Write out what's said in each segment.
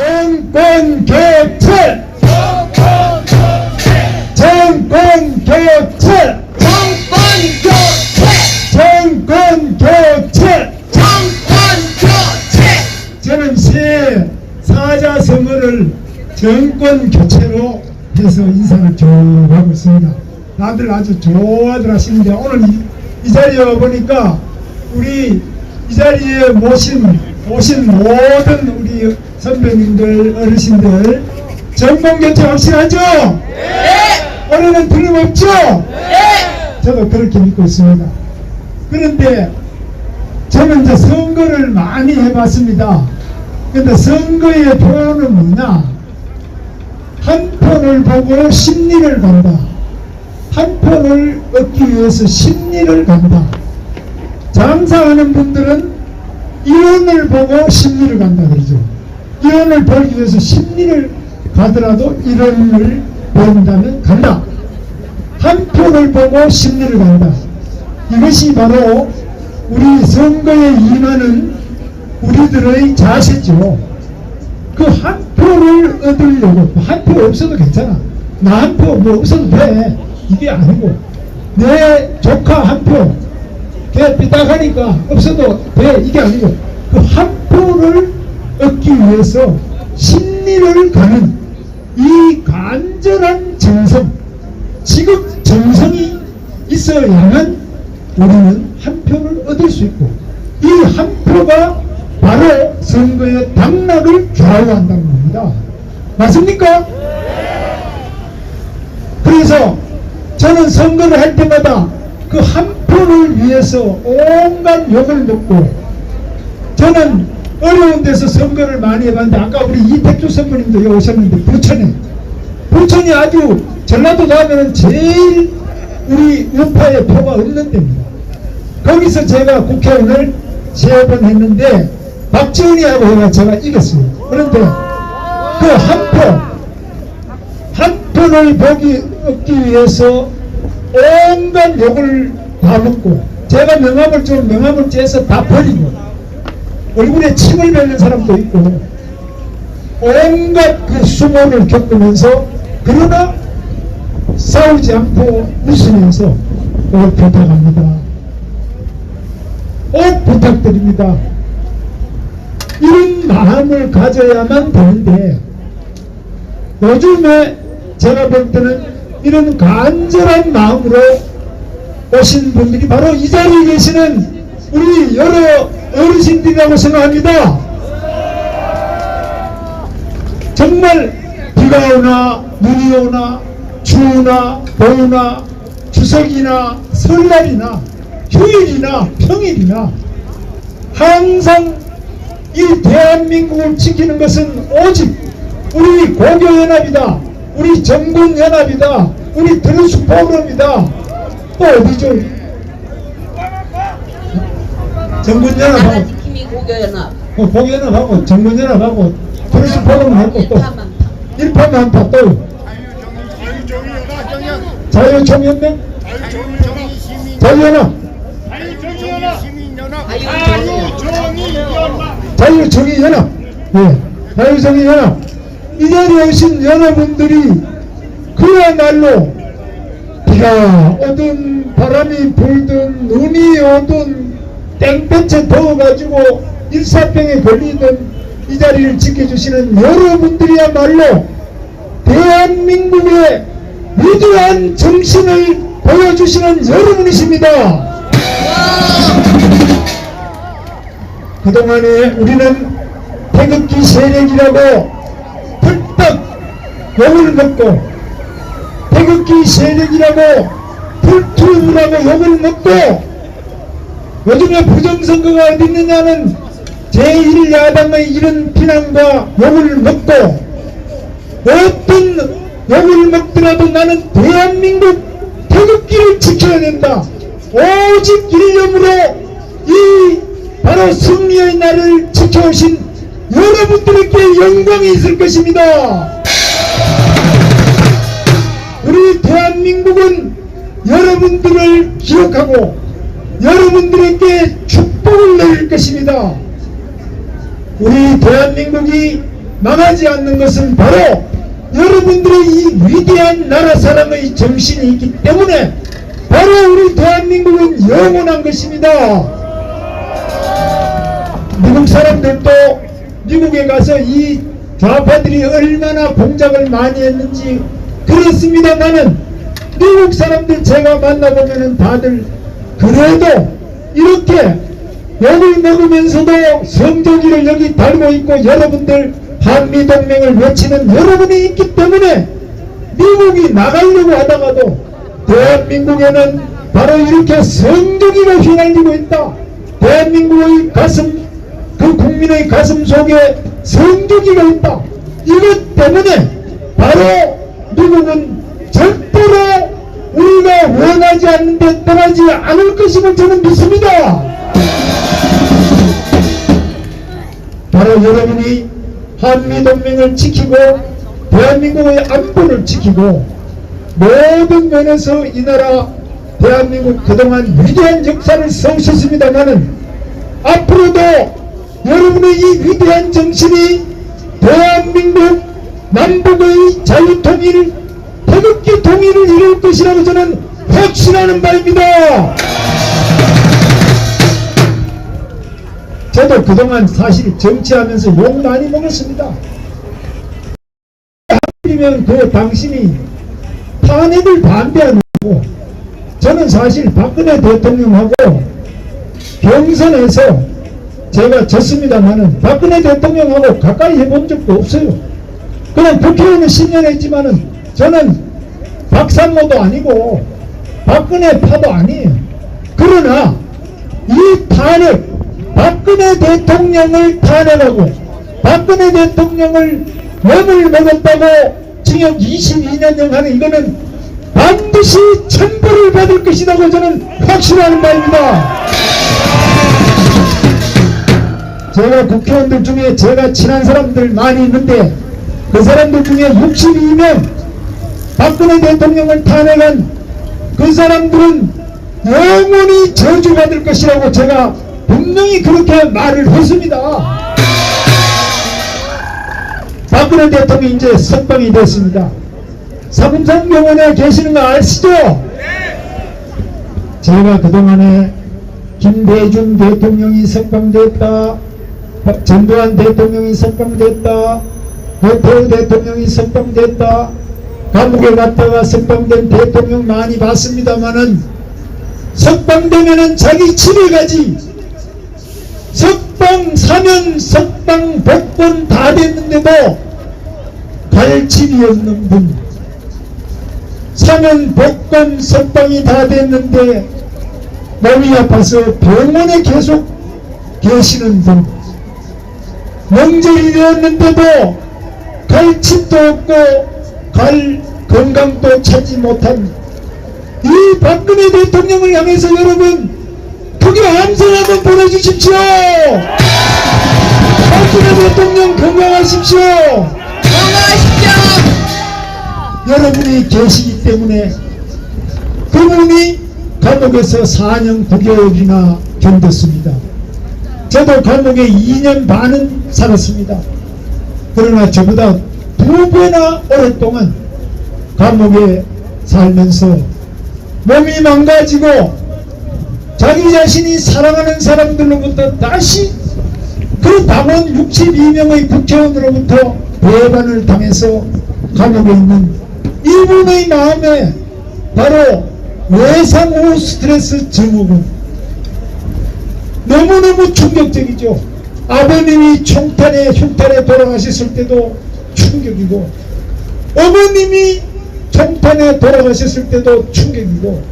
정권 교체! 정권 교체! 정권 교체! 정권 교체! 정권 교체! 저는 새 사자성어를 정권 교체로 해서 인사를 쭉 하고 있습니다. 다들 아주 좋아들 하시는데 오늘 이, 이 자리에 와보니까 우리 이 자리에 모신 오신 모든 우리 선배님들 어르신들 정권 교체 확실하죠? 네! 올해는 틀림없죠? 네! 저도 그렇게 믿고 있습니다. 그런데 저는 이제 선거를 많이 해봤습니다. 근데 선거의 표현은 뭐냐? 한 편을 보고 심리를 간다. 한 편을 얻기 위해서 심리를 간다. 장사하는 분들은 이론을 보고 심리를 간다 그러죠. 이론을 보기 위해서 심리를 가더라도 이론을 본다면 간다. 한 표를 보고 심리를 간다. 이것이 바로 우리 선거에 임하는 우리들의 자세죠. 그 한 표를 얻으려고 한 표 없어도 괜찮아. 나 한 표 뭐 없어도 돼. 이게 아니고 내 조카 한 표. 걔 삐딱하니까 없어도 돼. 이게 아니고 그 한 표를 얻기 위해서 심리를 가는 이 간절한 정성 지극 정성이 있어야만 우리는 한 표를 얻을 수 있고 이 한 표가 바로 선거의 당락을 좌우한다는 겁니다. 맞습니까? 그래서 저는 선거를 할 때마다 그 한 표를 위해서 온갖 욕을 먹고 저는 어려운 데서 선거를 많이 해봤는데 아까 우리 이택주 선배님도 여기 오셨는데 부천에 부천이 아주 전라도 가면은 제일 우리 우파의 표가 없는 데입니다. 거기서 제가 국회의원을 세 번 했는데 박지원이하고 해가 제가 이겼어요. 그런데 그 한 표, 한 표를 보기 얻기 위해서 온갖 욕을 다 먹고 제가 명함을 좀 명함을 째서 다 버리고 얼굴에 침을 뱉는 사람도 있고 온갖 그 수모를 겪으면서 그러나 싸우지 않고 웃으면서 꼭 부탁합니다. 꼭 부탁드립니다. 이런 마음을 가져야만 되는데 요즘에 제가 볼 때는 이런 간절한 마음으로 오신 분들이 바로 이 자리에 계시는 우리 여러 어르신들이라고 생각합니다. 정말 비가 오나 눈이 오나 추우나 더우나 추석이나 설날이나 휴일이나 평일이나 항상 이 대한민국을 지키는 것은 오직 우리 고교연합이다 우리 전국연합이다 우리 드루스 포럼이다 또 어디죠 나라지킴이 고교연합. 어, 고교연합하고 전국연합하고 드루스 포럼하고 또 일파만파 일파만파 또 자유총연맹 자유연합? 자유정의연합. 예, 자유정의연합. 이 자리에 오신 여러분들이 그야말로 비가 오든 바람이 불든 눈이 오든 땡볕에 더워가지고 일사병에 걸리든 이 자리를 지켜주시는 여러분들이야말로 대한민국의 위대한 정신을 보여주시는 여러분이십니다. 그동안에 우리는 태극기 세력이라고 펄떡 욕을 먹고 태극기 세력이라고 불투라고 욕을 먹고 요즘에 부정선거가 어디 있느냐는 제1야당의 이런 비난과 욕을 먹고 어떤 욕을 먹더라도 나는 대한민국 태극기를 지켜야 된다. 오직 일념으로 이 바로 승리의 날을 지켜오신 여러분들에게 영광이 있을 것입니다. 우리 대한민국은 여러분들을 기억하고 여러분들에게 축복을 내릴 것입니다. 우리 대한민국이 망하지 않는 것은 바로 여러분들의 이 위대한 나라 사랑의 정신이 있기 때문에 바로 우리 대한민국은 영원한 것입니다. 미국 사람들도 미국에 가서 이 좌파들이 얼마나 공작을 많이 했는지 그렇습니다만은 미국 사람들 제가 만나보면은 다들 그래도 이렇게 욕을 먹으면서도 성조기를 여기 달고 있고 여러분들 한미동맹을 외치는 여러분이 있기 때문에 미국이 나가려고 하다가도 대한민국에는 바로 이렇게 성조기가 휘날리고 있다. 대한민국의 가슴, 그 국민의 가슴 속에 성조기가 있다. 이것 때문에 바로 미국은 절대로 우리가 원하지 않는데 떠나지 않을 것임을 저는 믿습니다. 바로 여러분이 한미동맹을 지키고 대한민국의 안보를 지키고 모든 면에서 이 나라 대한민국 그동안 위대한 역사를 세우셨습니다마는 앞으로도 여러분의 이 위대한 정신이 대한민국 남북의 자유통일 태극기 통일을 이룰 것이라고 저는 확신하는 바입니다. 저도 그동안 사실 정치하면서 욕 많이 먹었습니다. 하필이면 그 당신이 탄핵을 반대하는 거고 저는 사실 박근혜 대통령하고 경선에서 제가 졌습니다만은 박근혜 대통령하고 가까이 해본 적도 없어요. 그냥 국회의원은 10년 했지만은 저는 박상모도 아니고 박근혜 파도 아니에요. 그러나 이 탄핵 박근혜 대통령을 탄핵하고 박근혜 대통령을 뇌물 먹었다고 징역 22년형 하는 이거는 반드시 천벌을 받을 것이라고 저는 확신하는 바입니다. 제가 국회의원들 중에 제가 친한 사람들 많이 있는데 그 사람들 중에 62명 박근혜 대통령을 탄핵한 그 사람들은 영원히 저주받을 것이라고 제가 분명히 그렇게 말을 했습니다. 박근혜 대통령이 이제 석방이 됐습니다. 삼성 병원에 계시는 거 아시죠? 제가 그동안에 김대중 대통령이 석방됐다. 전두환 대통령이 석방됐다. 노태우 대통령이 석방됐다. 감옥에 갔다가 석방된 대통령 많이 봤습니다만은 석방되면은 자기 집에 가지. 석방 사면 석방 복권 다 됐는데도 갈 집이 없는 분. 사면 복권 석방이 다 됐는데 몸이 아파서 병원에 계속 계시는 분. 명절이 되었는데도 갈 집도 없고 갈 건강도 찾지 못한 이 박근혜 대통령을 향해서 여러분 크게 함성 한번 보내주십시오. 박근혜 대통령 건강하십시오. 건강하십시오. 여러분이 계시기 때문에 그분이 감옥에서 4년 9개월이나 견뎠습니다. 저도 감옥에 2년 반은 살았습니다. 그러나 저보다 두 배나 오랫동안 감옥에 살면서 몸이 망가지고 자기 자신이 사랑하는 사람들로부터 다시 그 당원 62명의 국회의원으로부터 배반을 당해서 감옥에 있는 이분의 마음에 바로 외상 후 스트레스 증후군 너무너무 충격적이죠. 아버님이 총탄에 흉탄에 돌아가셨을 때도 충격이고 어머님이 총탄에 돌아가셨을 때도 충격이고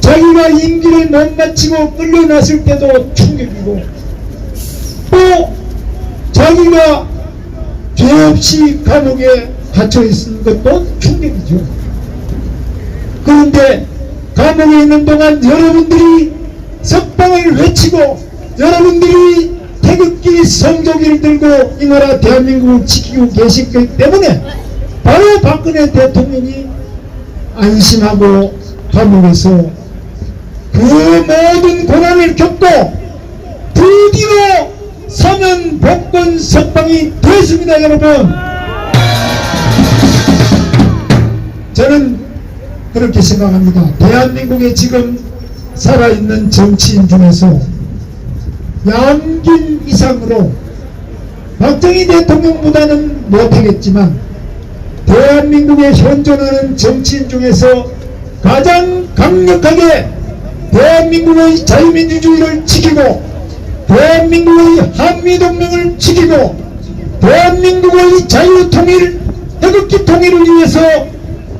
자기가 임기를 못 마치고 끌려났을 때도 충격이고 또 자기가 죄 없이 감옥에 갇혀 있는 것도 충격이죠. 그런데 감옥에 있는 동안 여러분들이 석방을 외치고 여러분들이 태극기 성조기를 들고 이 나라 대한민국을 지키고 계시기 때문에 바로 박근혜 대통령이 안심하고 감옥에서 그 모든 고난을 겪고 드디어 사면 복권 석방이 됐습니다 여러분. 저는 그렇게 생각합니다. 대한민국에 지금 살아있는 정치인 중에서 양긴 이상으로 박정희 대통령보다는 못하겠지만 대한민국에 현존하는 정치인 중에서 가장 강력하게 대한민국의 자유민주주의를 지키고 대한민국의 한미동맹을 지키고 대한민국의 자유통일, 태극기 통일을 위해서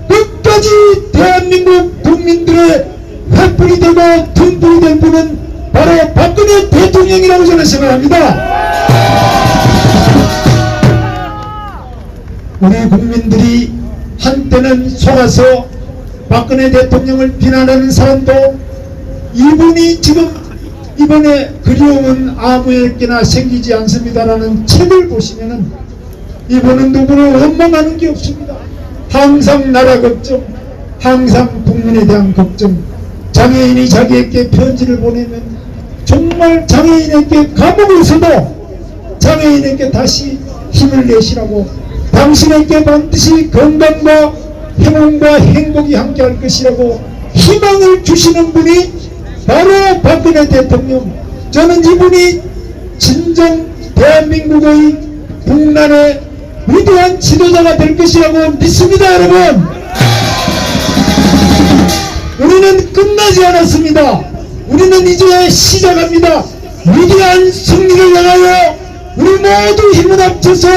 끝까지 대한민국 국민들의 횃불이 되고 등불이 될 분은 바로 박근혜 대통령이라고 저는 생각합니다. 우리 국민들이 한때는 속아서 박근혜 대통령을 비난하는 사람도 이분이 지금 이번에 그리움은 아무에게나 생기지 않습니다라는 책을 보시면은 이분은 누구를 원망하는 게 없습니다. 항상 나라 걱정, 항상 국민에 대한 걱정. 장애인이 자기에게 편지를 보내면 정말 장애인에게 감옥에서도 장애인에게 다시 힘을 내시라고 당신에게 반드시 건강과 행운과 행복이 함께할 것이라고 희망을 주시는 분이 바로 박근혜 대통령. 저는 이분이 진정 대한민국의 국난의 위대한 지도자가 될 것이라고 믿습니다 여러분. 우리는 끝나지 않았습니다 우리는 이제 시작합니다. 위대한 승리를 향하여 우리 모두 힘을 합쳐서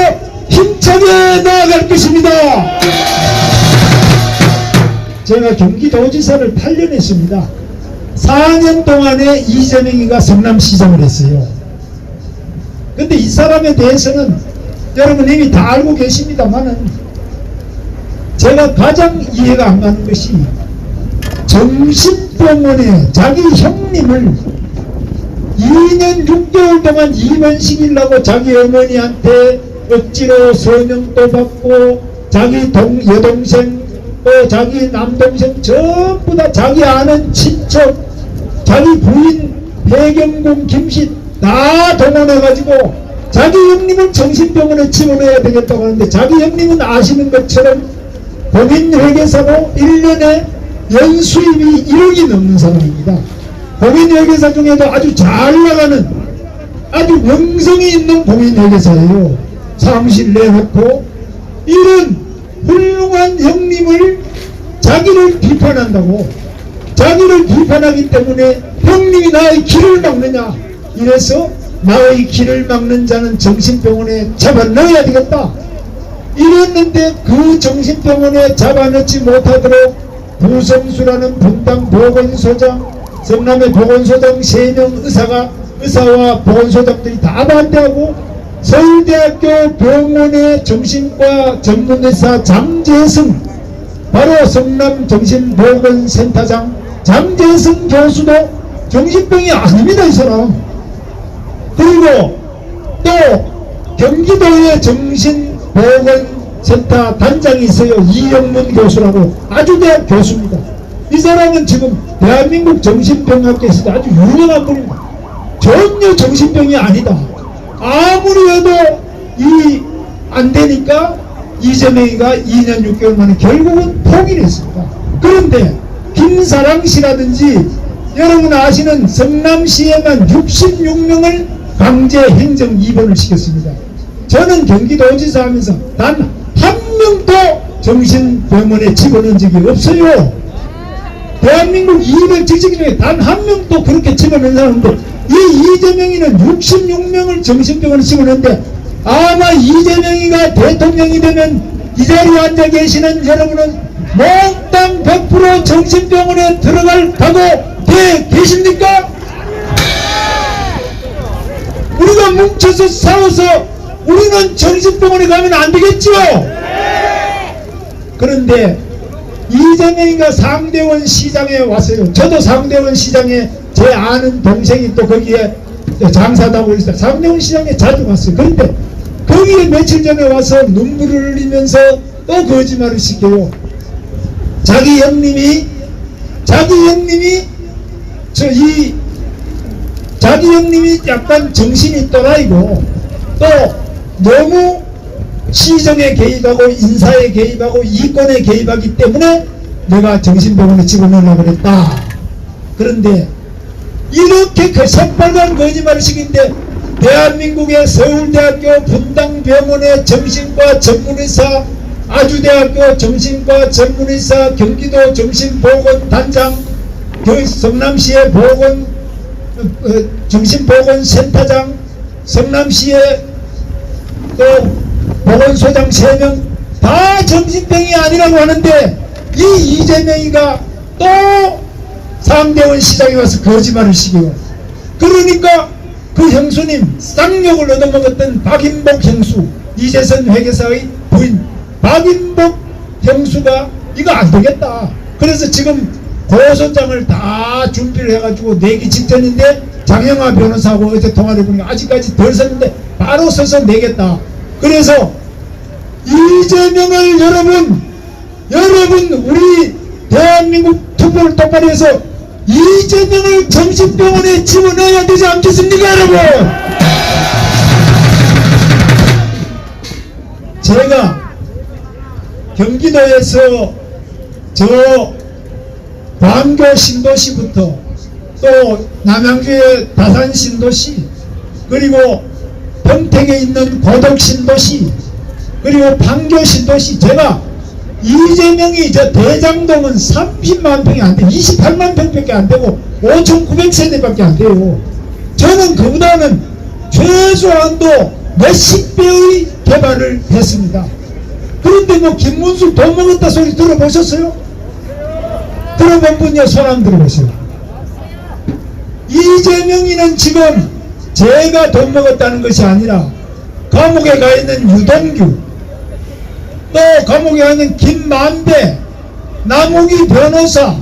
힘차게 나아갈 것입니다. 제가 경기도지사를 8년 했습니다. 4년 동안에 이재명이가 성남시장을 했어요. 근데 이 사람에 대해서는 여러분 이미 다 알고 계십니다만은 제가 가장 이해가 안 가는 것이 정신병원에 자기 형님을 2년 6개월 동안 입원시키려고 자기 어머니한테 억지로 서명도 받고 자기 동, 여동생 또 자기 남동생 전부 다 자기 아는 친척 자기 부인 배경공 김씨 다 동원해가지고 자기 형님을 정신병원에 집어넣어야 되겠다고 하는데 자기 형님은 아시는 것처럼 법인회계사고 1년에 연수입이 1억이 넘는 사람입니다. 법인회계사 중에도 아주 잘 나가는 아주 명성이 있는 공인회계사예요. 사무실 내놓고 이런 훌륭한 형님을 자기를 비판한다고 자기를 비판하기 때문에 형님이 나의 길을 막느냐 이래서 나의 길을 막는 자는 정신병원에 잡아 넣어야 되겠다 이랬는데 그 정신병원에 잡아 넣지 못하도록 부성수라는 분당 보건소장 성남의 보건소장 3명 의사가 의사와 보건소장들이 다 반대하고 서울대학교 병원의 정신과 전문의사 장재승 바로 성남 정신보건센터장 장재승 교수도 정신병이 아닙니다 이 사람. 그리고 또 경기도의 정신보건 센터 단장이 있어요. 이영문 교수라고. 아주 대학 교수입니다. 이 사람은 지금 대한민국 정신병학계에서도 아주 유명한 분입니다. 전혀 정신병이 아니다. 아무리 해도 이 안 되니까 이재명이가 2년 6개월 만에 결국은 포기를 했습니다. 그런데 김사랑 씨라든지 여러분 아시는 성남시에만 66명을 강제 행정 입원을 시켰습니다. 저는 경기도지사 하면서 단한 명도 정신병원에 집어넣은 적이 없어요. 대한민국 200직책 중에 단 한 명도 그렇게 집어넣은 사람인데 이 이재명이는 66명을 정신병원에 집어넣는데 아마 이재명이가 대통령이 되면 이 자리에 앉아 계시는 여러분은 몽땅 100% 정신병원에 들어갈 각오 돼 계십니까? 우리가 뭉쳐서 싸워서 우리는 정신병원에 가면 안 되겠죠? 그런데 이재명이가 상대원 시장에 왔어요. 저도 상대원 시장에 제 아는 동생이 또 거기에 장사다고 있어요. 상대원 시장에 자주 갔어요. 그런데 거기에 며칠 전에 와서 눈물을 흘리면서 또 거짓말을 시켜요. 자기 형님이 자기 형님이 저 이 자기 형님이 약간 정신이 또라이고 또 너무 시정에 개입하고 인사에 개입하고 이권에 개입하기 때문에 내가 정신병원에 집어넣으려고 그랬다. 그런데 이렇게 그 새빨간 거짓말을 시킨데 대한민국의 서울대학교 분당병원의 정신과 전문의사 아주대학교 정신과 전문의사 경기도 정신보건단장 그 성남시의 보건 어, 어, 정신보건센터장 성남시의 또 보건소장 3명 다 정신병이 아니라고 하는데 이 이재명이가 또 상대원 시장에 와서 거짓말을 시켜요. 그러니까 그 형수님 쌍욕을 얻어먹었던 박인복 형수 이재선 회계사의 부인 박인복 형수가 이거 안 되겠다. 그래서 지금 고소장을 다 준비를 해가지고 내기 직전인데 장영화 변호사하고 어제 통화를 해보니까 아직까지 덜 썼는데 바로 써서 내겠다. 그래서 이재명을 여러분 여러분 우리 대한민국 투표를 똑바로 해서 이재명을 정신병원에 집어넣어야 되지 않겠습니까 여러분? 제가 경기도에서 저 광교 신도시부터 또 남양주의 다산 신도시 그리고 평택에 있는 고덕 신도시 그리고 판교 신도시 제가 이재명이 저 대장동은 30만 평이 안 돼, 28만 평밖에 안 되고 5,900세대밖에 안 돼요. 저는 그보다는 최소한도 몇십 배의 개발을 했습니다. 그런데 뭐 김문수 돈 먹었다 소리 들어보셨어요? 들어본 분요 손안 들어보세요. 이재명이는 지금 제가 돈 먹었다는 것이 아니라 감옥에 가 있는 유동규 또 감옥에 가 있는 김만배 남욱이 변호사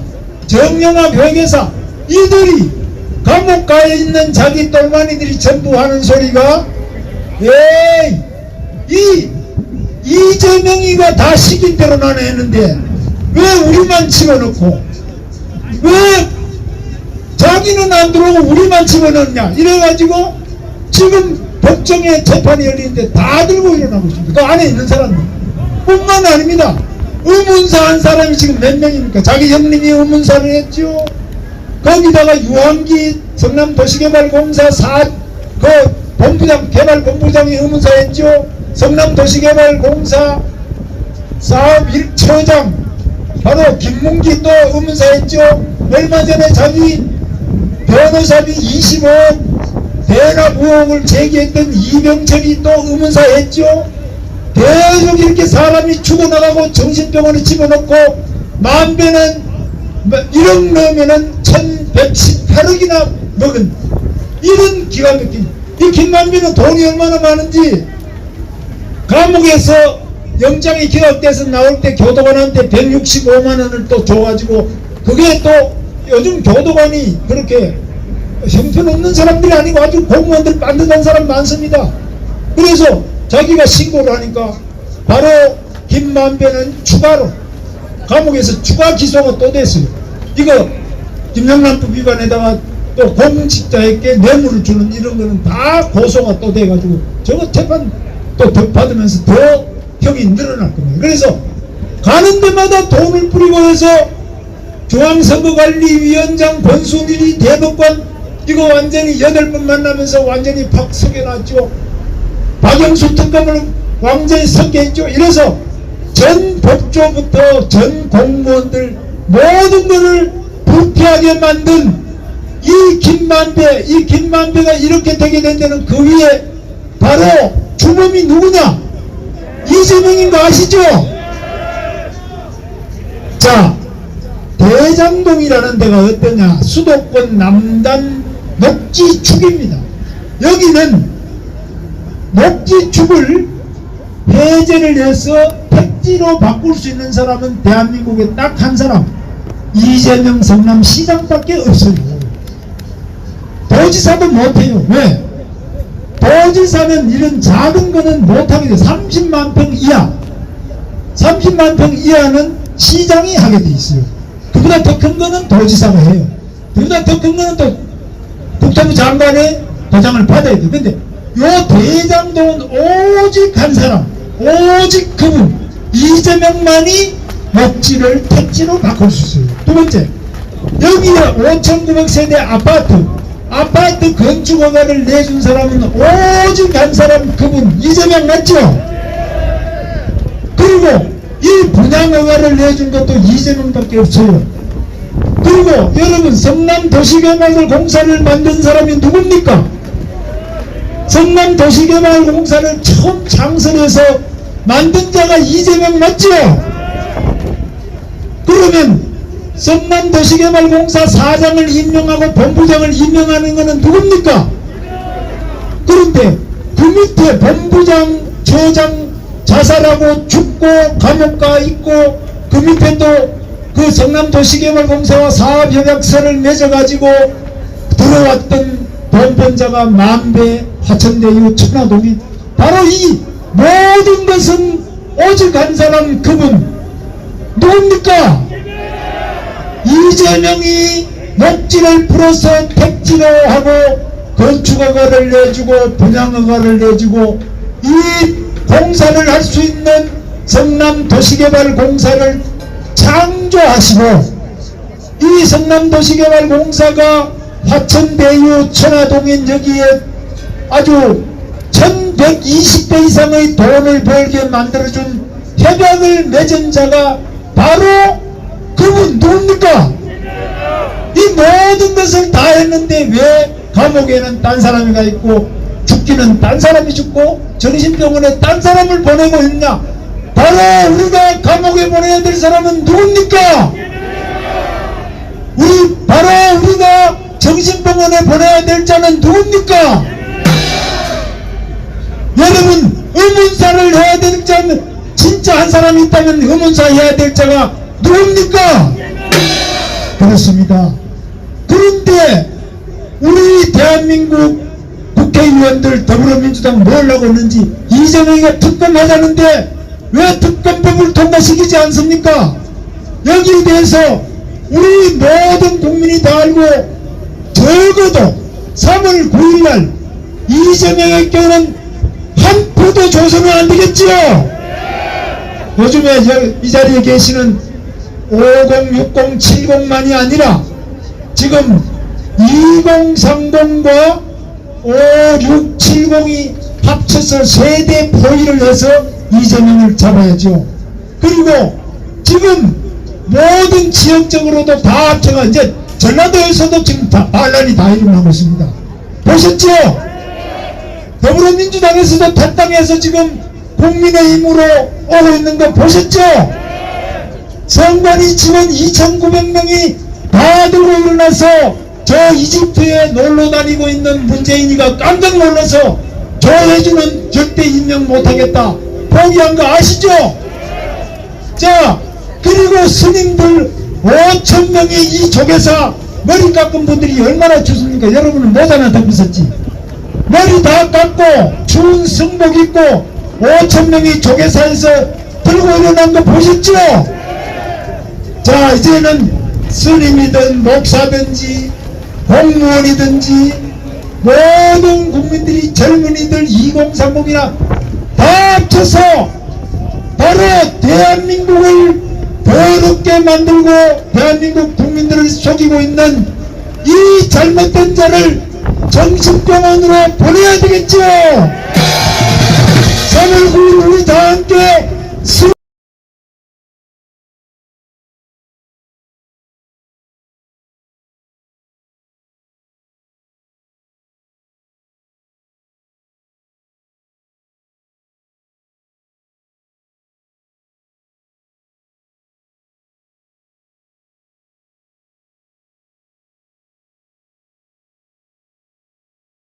정영학 회계사 이들이 감옥 가 있는 자기 똘마니들이 전부 하는 소리가 에이 이 이재명이가 다 시킨 대로 나는 했는데 왜 우리만 집어넣고 왜 자기는 안 들어오고 우리만 집어넣냐 이래가지고 지금 법정에 재판이 열리는데 다 들고 일어나고 있습니다. 그 안에 있는 사람들 뿐만 아닙니다. 의문사 한 사람이 지금 몇 명입니까? 자기 형님이 의문사를 했죠. 거기다가 유한기 성남도시개발공사 사, 그 본부장, 개발본부장이 의문사 했죠. 성남도시개발공사 사업 1처장 바로 김문기 또 의문사 했죠. 얼마 전에 자기 변호사비 25억 대납 의혹을 제기했던 이병철이 또 의문사 했죠. 계속 이렇게 사람이 죽어나가고 정신병원에 집어넣고 만배는 뭐 1억 넣으면은 1118억이나 먹은 이런 기가 막힌 이 김만배는 돈이 얼마나 많은지 감옥에서 영장이 기각돼서 나올 때 교도관한테 165만 원을 또 줘가지고 그게 또 요즘 교도관이 그렇게 형편없는 사람들이 아니고 아주 공무원들 만든다는 사람 많습니다. 그래서 자기가 신고를 하니까 바로 김만배는 추가로 감옥에서 추가 기소가 또 됐어요. 이거 김영란법 위반에다가 또 공직자에게 뇌물을 주는 이런 거는 다 고소가 또 돼가지고 저거 재판 또더 받으면서 더 형이 늘어날 겁니다. 그래서 가는 데마다 돈을 뿌리고 해서 중앙선거관리위원장 권순일이 대법관 이거 완전히 여덟 번 만나면서 완전히 팍 속여놨죠. 박영수 특검을 완전히 섞여있죠. 이래서 전 법조부터 전 공무원들 모든 것을 불쾌하게 만든 이 김만배, 이 김만배가 이렇게 되게 된 데는 그 위에 바로 주범이 누구냐? 이재명인 거 아시죠? 자, 대장동이라는 데가 어떠냐? 수도권 남단 녹지축입니다. 여기는 녹지축을 해제를 해서 택지로 바꿀 수 있는 사람은 대한민국에 딱 한 사람 이재명 성남시장밖에 없어요. 도지사도 못해요. 왜? 도지사는 이런 작은 거는 못하게 돼. 30만 평 이하. 30만 평 이하는 시장이 하게 돼 있어요. 그보다 더 큰 거는 도지사가 해요. 그보다 더 큰 거는 또 국토부 장관의 도장을 받아야 돼. 근데 요 대장동은 오직 한 사람, 오직 그분 이재명만이 목지를 택지로 바꿀 수 있어요. 두 번째, 여기에 5,900세대 아파트, 아파트 건축 허가를 내준 사람은 오직 한 사람 그분 이재명 맞죠? 그리고 이 분양 허가를 내준 것도 이재명밖에 없어요. 그리고 여러분 성남 도시개발을 공사를 만든 사람이 누굽니까? 성남 도시개발 공사를 처음 창설해서 만든 자가 이재명 맞죠? 그러면 성남 도시개발 공사 사장을 임명하고 본부장을 임명하는 것은 누굽니까? 그런데 그 밑에 본부장, 처장 자살하고 죽고 감옥 가 있고 그 밑에 또 그 성남도시개발공사와 사업협약서를 맺어가지고 들어왔던 본본자가 만배, 화천대 이후 천화동이 바로 이 모든 것은 오직 한 사람 그분 누굽니까? 이재명이 목지를 풀어서 택지로 하고 건축허가를 내주고 분양허가를 내주고 이 공사를 할 수 있는 성남 도시개발 공사를 창조하시고 이 성남 도시개발 공사가 화천대유 천화동인 여기에 아주 1120배 이상의 돈을 벌게 만들어준 협약을 맺은 자가 바로 그분 누굽니까? 이 모든 것을 다 했는데 왜 감옥에는 딴 사람이 가 있고 죽기는 딴 사람이 죽고 정신병원에 딴 사람을 보내고 있냐? 바로 우리가 감옥에 보내야 될 사람은 누굽니까? 우리 바로 우리가 정신병원에 보내야 될 자는 누굽니까? 여러분 의문사를 해야 될 자는 진짜 한 사람이 있다면 의문사 해야 될 자가 누굽니까? 그렇습니다. 그런데 우리 대한민국 의원들 더불어민주당 뭘 하고 있는지 이재명이가 특검하자는데 왜 특검법을 통과시키지 않습니까? 여기에 대해서 우리 모든 국민이 다 알고 적어도 3월 9일날 이재명에게는 한 표도 줘서는 안 되겠지요? 요즘에 여- 이 자리에 계시는 50, 60, 70만이 아니라 지금 2030과 5, 6, 70이 합쳐서 세대 포위를 해서 이재명을 잡아야죠. 그리고 지금 모든 지역적으로도 다 합쳐가 이제 전라도에서도 지금 다 반란이 다 일어나고 있습니다. 보셨죠? 더불어민주당에서도 탈당해서 지금 국민의힘으로 오고 있는 거 보셨죠? 선관위 직원 2,900명이 다 들고 일어나서 저 이집트에 놀러 다니고 있는 문재인이가 깜짝 놀라서 조혜주는 절대 임명 못하겠다 포기한 거 아시죠? 자 그리고 스님들 5천 명이 이 조계사 머리 깎은 분들이 얼마나 좋습니까? 여러분은 모자나 더 있었지 머리 다 깎고 추운 승복 입고 5천 명이 조계사에서 들고 일어난 거 보셨죠? 자 이제는 스님이든 목사든지 공무원이든지 모든 국민들이 젊은이들 2030이나 다 합쳐서 바로 대한민국을 더럽게 만들고 대한민국 국민들을 속이고 있는 이 잘못된 자를 정신병원으로 보내야 되겠죠. 3월 9일 우리 다 함께